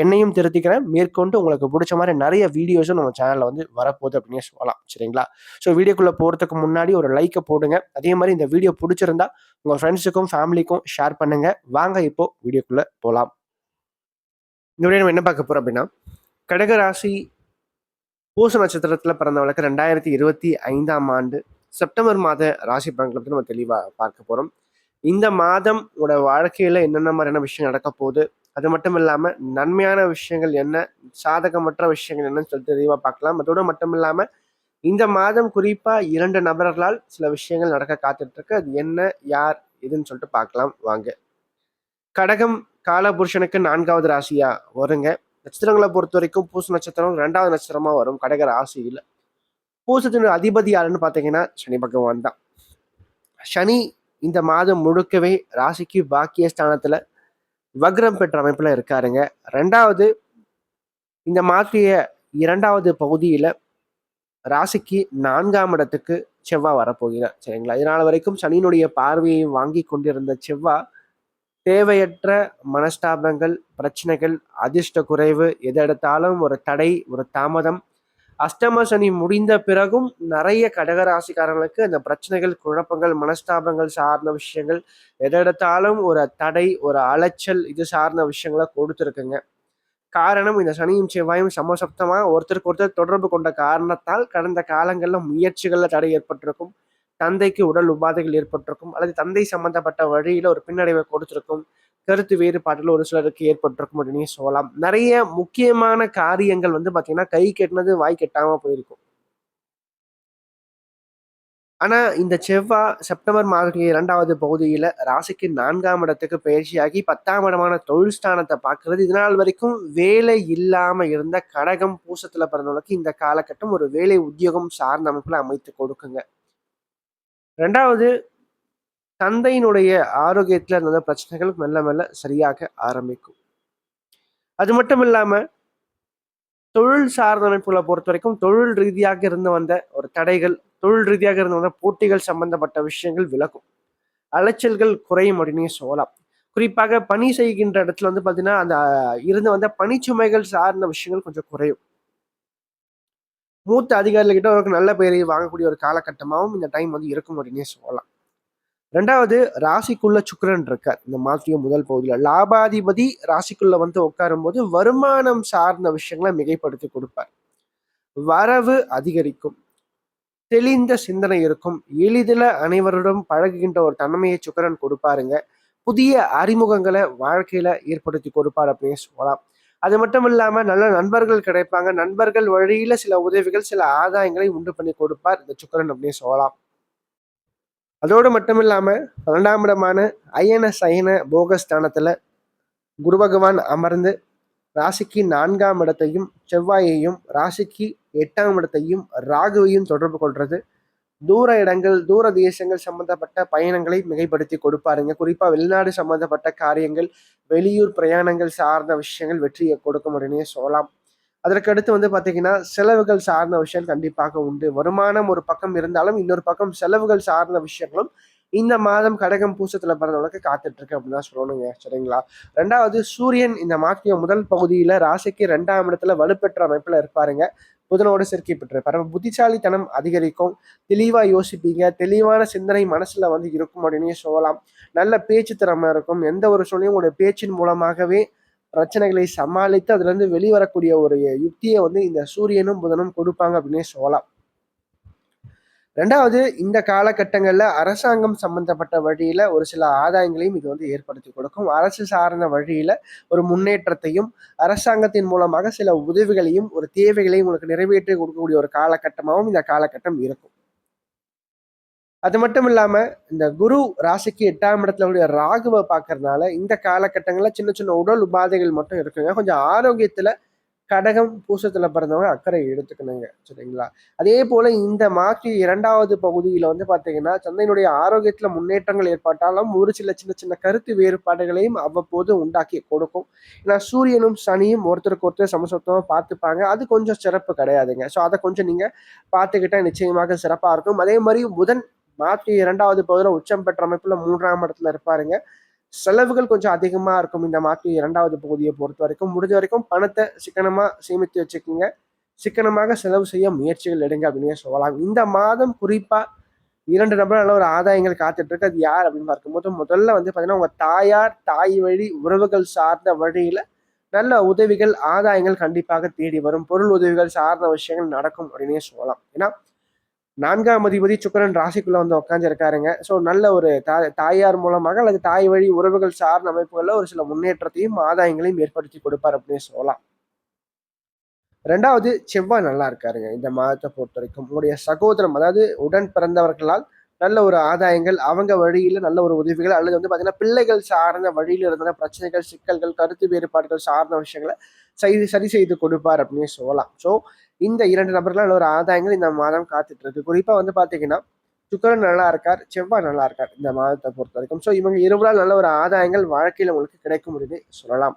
என்னையும் திருத்திக்கிறேன். மேற்கொண்டு உங்களுக்கு பிடிச்ச மாதிரி நிறைய வீடியோஸும் நம்ம சேனலில் வந்து வரப்போகுது அப்படின்னு சொல்லலாம். சரிங்களா? ஸோ வீடியோக்குள்ளே போகிறதுக்கு முன்னாடி ஒரு லைக்கை போடுங்க. அதே மாதிரி இந்த வீடியோ பிடிச்சிருந்தா உங்கள் ஃப்ரெண்ட்ஸுக்கும் ஃபேமிலிக்கும் ஷேர் பண்ணுங்கள் வாங்க இப்போ வீடியோக்குள்ளே போகலாம் இந்த வீடியோ நம்ம என்ன பார்க்க போகிறோம் அப்படின்னா கடக ராசி பூச நட்சத்திரத்தில் பிறந்தவளுக்கு ரெண்டாயிரத்தி இருபத்தி ஐந்தாம் ஆண்டு செப்டம்பர் மாத ராசி பலன்களை பற்றி நம்ம தெளிவாக பார்க்க போகிறோம் இந்த மாதம் உங்களோட வாழ்க்கையில் என்னென்ன மாதிரியான விஷயம் நடக்க போகுது? அது மட்டும் இல்லாமல் நன்மையான விஷயங்கள் என்ன சாதகமற்ற விஷயங்கள் என்னன்னு சொல்லிட்டு தெளிவாக பார்க்கலாம். அதோடு மட்டும் இல்லாமல் இந்த மாதம் குறிப்பாக இரண்டு நபர்களால் சில விஷயங்கள் நடக்க காத்துட்ருக்கு அது என்ன யார் எதுன்னு சொல்லிட்டு பார்க்கலாம். வாங்க. கடகம் காலபுருஷனுக்கு நான்காவது ராசியா வருங்க. நட்சத்திரங்களை பொறுத்த வரைக்கும் பூச நட்சத்திரம் ரெண்டாவது நட்சத்திரமா வரும். கடக ராசியில் பூசத்தின் அதிபதி யாருன்னு பார்த்தீங்கன்னா சனி பகவான் தான். சனி இந்த மாதம் முழுக்கவே ராசிக்கு பாக்கிய ஸ்தானத்துல வக்ரம் பெற்ற அமைப்பில் இருக்காருங்க. ரெண்டாவது இந்த மாற்றிய இரண்டாவது பகுதியில் ராசிக்கு நான்காம் இடத்துக்கு செவ்வாய் வரப்போகிறார். சரிங்களா? இதனால வரைக்கும் சனியினுடைய பார்வையை வாங்கி கொண்டிருந்த செவ்வாய் தேவையற்ற மனஸ்தாபங்கள் பிரச்சனைகள் அதிர்ஷ்ட குறைவு எதை எடுத்தாலும் ஒரு தடை ஒரு தாமதம் அஷ்டம சனி முடிந்த பிறகும் நிறைய கடகராசிக்காரங்களுக்கு அந்த பிரச்சனைகள் குழப்பங்கள் மனஸ்தாபங்கள் சார்ந்த விஷயங்கள் எதை எடுத்தாலும் ஒரு தடை ஒரு அலைச்சல் இது சார்ந்த விஷயங்களை கொடுத்துருக்குங்க. காரணம் இந்த சனியும் செவ்வாயும் சமசப்தமாக ஒருத்தருக்கு ஒருத்தர் தொடர்பு கொண்ட காரணத்தால் கடந்த காலங்களில் முயற்சிகளில் தடை ஏற்பட்டிருக்கும். தந்தைக்கு உடல் உபாதைகள் ஏற்பட்டிருக்கும். அல்லது தந்தை சம்பந்தப்பட்ட வழியில் ஒரு பின்னடைவை கொடுத்திருக்கும். கருத்து வேறுபாட்டில் ஒரு சிலருக்கு ஏற்பட்டிருக்கும் அப்படின்னு சொல்லலாம். நிறைய முக்கியமான காரியங்கள் வந்து பார்த்தீங்கன்னா கை கெட்டினது வாய் கெட்டாமல் போயிருக்கும். ஆனா இந்த செவ்வாய் செப்டம்பர் மாதத்துடைய இரண்டாவது பகுதியில ராசிக்கு நான்காம் இடத்துக்கு பயிற்சியாகி பத்தாம் இடமான தொழில் ஸ்தானத்தை பார்க்கறது. இதனால் வரைக்கும் வேலை இல்லாம இருந்த கடகம் பூசத்துல பிறந்தவங்களுக்கு இந்த காலகட்டம் ஒரு வேலை உத்தியோகம் சார்ந்த அமைப்புல அமைத்து கொடுக்குங்க. ரெண்டாவது தந்தையினுடைய ஆரோக்கியத்தில் இருந்த பிரச்சனைகள் மெல்ல மெல்ல சரியாக ஆரம்பிக்கும். அது மட்டும் இல்லாமல் தொழில் சார்ந்த அமைப்புகளை பொறுத்த வரைக்கும் தொழில் ரீதியாக இருந்து வந்த ஒரு தடைகள் தொழில் ரீதியாக இருந்து வந்த போட்டிகள் சம்பந்தப்பட்ட விஷயங்கள் விலகும். அலைச்சல்கள் குறையும் அப்படின்னு சொல்லலாம். குறிப்பாக பணி செய்கின்ற இடத்துல வந்து பார்த்தீங்கன்னா அந்த இருந்து வந்த பணிச்சுமைகள் சார்ந்த விஷயங்கள் கொஞ்சம் குறையும். மூத்த அதிகாரிகிட்ட ஒரு நல்ல பெயரை வாங்கக்கூடிய ஒரு காலகட்டமாகவும் இந்த டைம் வந்து இருக்கும் அப்படின்னே சொல்லலாம். ரெண்டாவது ராசிக்குள்ள சுக்கிரன் இருக்கார். இந்த மாற்றிய முதல் பகுதியில். லாபாதிபதி ராசிக்குள்ள வந்து உட்காரும் போது வருமானம் சார்ந்த விஷயங்களை மிகைப்படுத்தி கொடுப்பார். வரவு அதிகரிக்கும். தெளிந்த சிந்தனை இருக்கும். எளிதில் அனைவருடன் பழகுகின்ற ஒரு தன்மையை சுக்கரன் கொடுப்பாருங்க. புதிய அறிமுகங்களை வாழ்க்கையில ஏற்படுத்தி கொடுப்பார் அப்படின்னு சொல்லலாம். அது மட்டும் இல்லாம நல்ல நண்பர்கள் கிடைப்பாங்க. நண்பர்கள் வழியில சில உதவிகள் சில ஆதாயங்களை உண்டு பண்ணி கொடுப்பார் இந்த சுக்கரன் அப்படின்னு சொல்லலாம். அதோடு மட்டும் இல்லாமல் பன்னெண்டாம் இடமான அயன சயன போகஸ்தானத்தில் குரு பகவான் அமர்ந்து ராசிக்கு நான்காம் இடத்தையும் செவ்வாயையும் ராசிக்கு எட்டாம் இடத்தையும் ராகுவையும் தொடர்பு கொள்வது தூர இடங்கள் தூர தேசங்கள் சம்பந்தப்பட்ட பயணங்களை மிகைப்படுத்தி கொடுப்பாருங்க. குறிப்பாக வெளிநாடு சம்பந்தப்பட்ட காரியங்கள் வெளியூர் பிரயாணங்கள் சார்ந்த விஷயங்கள் வெற்றியை கொடுக்கும் உடனே சொல்லலாம். அதற்கடுத்து வந்து பார்த்தீங்கன்னா செலவுகள் சார்ந்த விஷயம் கண்டிப்பாக உண்டு. வருமானம் ஒரு பக்கம் இருந்தாலும் இன்னொரு பக்கம் செலவுகள் சார்ந்த விஷயங்களும் இந்த மாதம் கடகம் பூசத்துல பிறந்தவங்களுக்கு காத்துட்டு இருக்கு அப்படின்னு தான் சொல்லணுங்க. சரிங்களா? ரெண்டாவது சூரியன் இந்த மாற்றிய முதல் பகுதியில ராசிக்கு ரெண்டாம் இடத்துல வலுப்பெற்ற அமைப்புல இருப்பாருங்க. புதனோடு சேர்க்கை பெற்றிருப்பார் புத்திசாலித்தனம் அதிகரிக்கும். தெளிவா யோசிப்பீங்க. தெளிவான சிந்தனை மனசுல வந்து இருக்கும் அப்படின்னு சொல்லலாம். நல்ல பேச்சு திறமை இருக்கும். எந்த ஒரு சூழ்நிலையும் உங்களுடைய பேச்சின் மூலமாகவே பிரச்சனைகளை சமாளித்து அதுலேருந்து வெளிவரக்கூடிய ஒரு யுக்தியை வந்து இந்த சூரியனும் புதனும் கொடுப்பாங்க அப்படின்னே சொல்லலாம். ரெண்டாவது இந்த காலகட்டங்களில் அரசாங்கம் சம்பந்தப்பட்ட வழியில் ஒரு சில ஆதாயங்களையும் இது வந்து ஏற்படுத்தி கொடுக்கும். அரசு சார்ந்த வழியில் ஒரு முன்னேற்றத்தையும் அரசாங்கத்தின் மூலமாக சில உதவிகளையும் ஒரு தேவைகளையும் உங்களுக்கு நிறைவேற்றி கொடுக்கக்கூடிய ஒரு காலகட்டமாகவும் இந்த காலகட்டம் இருக்கும். அது மட்டும் இல்லாம இந்த குரு ராசிக்கு எட்டாம் இடத்துல உடைய ராகுவை பார்க்கறதுனால இந்த காலகட்டங்களில் சின்ன சின்ன உடல் உபாதைகள் மட்டும் இருக்குங்க. கொஞ்சம் ஆரோக்கியத்துல கடகம் பூசத்துல பிறந்தவங்க அக்கறை எடுத்துக்கணுங்க. சரிங்களா? அதே போல இந்த மாற்றி இரண்டாவது பகுதியில வந்து பாத்தீங்கன்னா சந்தையினுடைய ஆரோக்கியத்துல முன்னேற்றங்கள் ஏற்பட்டாலும் ஒரு சில சின்ன சின்ன கருத்து வேறுபாடுகளையும் அவ்வப்போது உண்டாக்கி கொடுக்கும். ஏன்னா சூரியனும் சனியும் ஒருத்தருக்கு ஒருத்தர் சமசத்துவமாக பார்த்துப்பாங்க. அது கொஞ்சம் சிறப்பு கிடையாதுங்க. ஸோ அதை கொஞ்சம் நீங்க பார்த்துக்கிட்டா நிச்சயமாக சிறப்பா இருக்கும். அதே மாதிரி புதன் மாற்றி இரண்டாவது பகுதியில் உச்சம் பெற்ற அமைப்பில் மூன்றாம் இடத்துல இருப்பாருங்க. செலவுகள் கொஞ்சம் அதிகமாக இருக்கும் இந்த மாற்றி இரண்டாவது பகுதியை பொறுத்த வரைக்கும். முடிஞ்ச வரைக்கும் பணத்தை சிக்கனமாக சேமித்து வச்சுக்கோங்க. சிக்கனமாக செலவு செய்ய முயற்சிகள் எடுங்க அப்படின்னு சொல்லலாம். இந்த மாதம் குறிப்பாக இரண்டு நபர் நல்ல ஒரு ஆதாயங்கள் காத்துட்டு இருக்கு. அது யார் அப்படின்னு பார்க்கும்போது முதல்ல வந்து பார்த்தீங்கன்னா உங்கள் தாயார் தாய் வழி உறவுகள் சார்ந்த வழியில் நல்ல உதவிகள் ஆதாயங்கள் கண்டிப்பாக தேடி வரும். பொருள் உதவிகள் சார்ந்த விஷயங்கள் நடக்கும் அப்படின்னே சொல்லலாம். ஏன்னா நான்காம் அதிபதி சுக்கரன் ராசிக்குள்ள வந்து உட்காந்துருக்காருங்க ஸோ நல்ல ஒரு தாயார் மூலமாக அல்லது தாய் வழி உறவுகள் சார்ந்த அமைப்புகளில் ஒரு சில முன்னேற்றத்தையும் ஆதாயங்களையும் ஏற்படுத்தி கொடுப்பார் அப்படின்னு சொல்லலாம். ரெண்டாவது செவ்வாய் நல்லா இருக்காருங்க. இந்த மாதத்தை பொறுத்த வரைக்கும் உங்களுடைய சகோதரம் அதாவது உடன் பிறந்தவர்களால் நல்ல ஒரு ஆதாயங்கள் அவங்க வழியில் நல்ல ஒரு உதவிகள் அல்லது வந்து பார்த்தீங்கன்னா பிள்ளைகள் சார்ந்த வழியில் இருந்த பிரச்சனைகள் சிக்கல்கள் கருத்து வேறுபாடுகள் சார்ந்த விஷயங்களை செய்து சரி செய்து கொடுப்பார் அப்படின்னு சொல்லலாம். ஸோ இந்த இரண்டு நபர்களால் ஒரு ஆதாயங்கள் இந்த மாதம் காத்துட்டு இருக்கு. குறிப்பாக வந்து பார்த்தீங்கன்னா சுக்கரன் நல்லா இருக்கார் செவ்வாய் நல்லா இருக்கார் இந்த மாதத்தை பொறுத்த வரைக்கும். ஸோ இவங்க இருவரால் நல்ல ஒரு ஆதாயங்கள் வாழ்க்கையில் உங்களுக்கு கிடைக்கும் முடியுது சொல்லலாம்.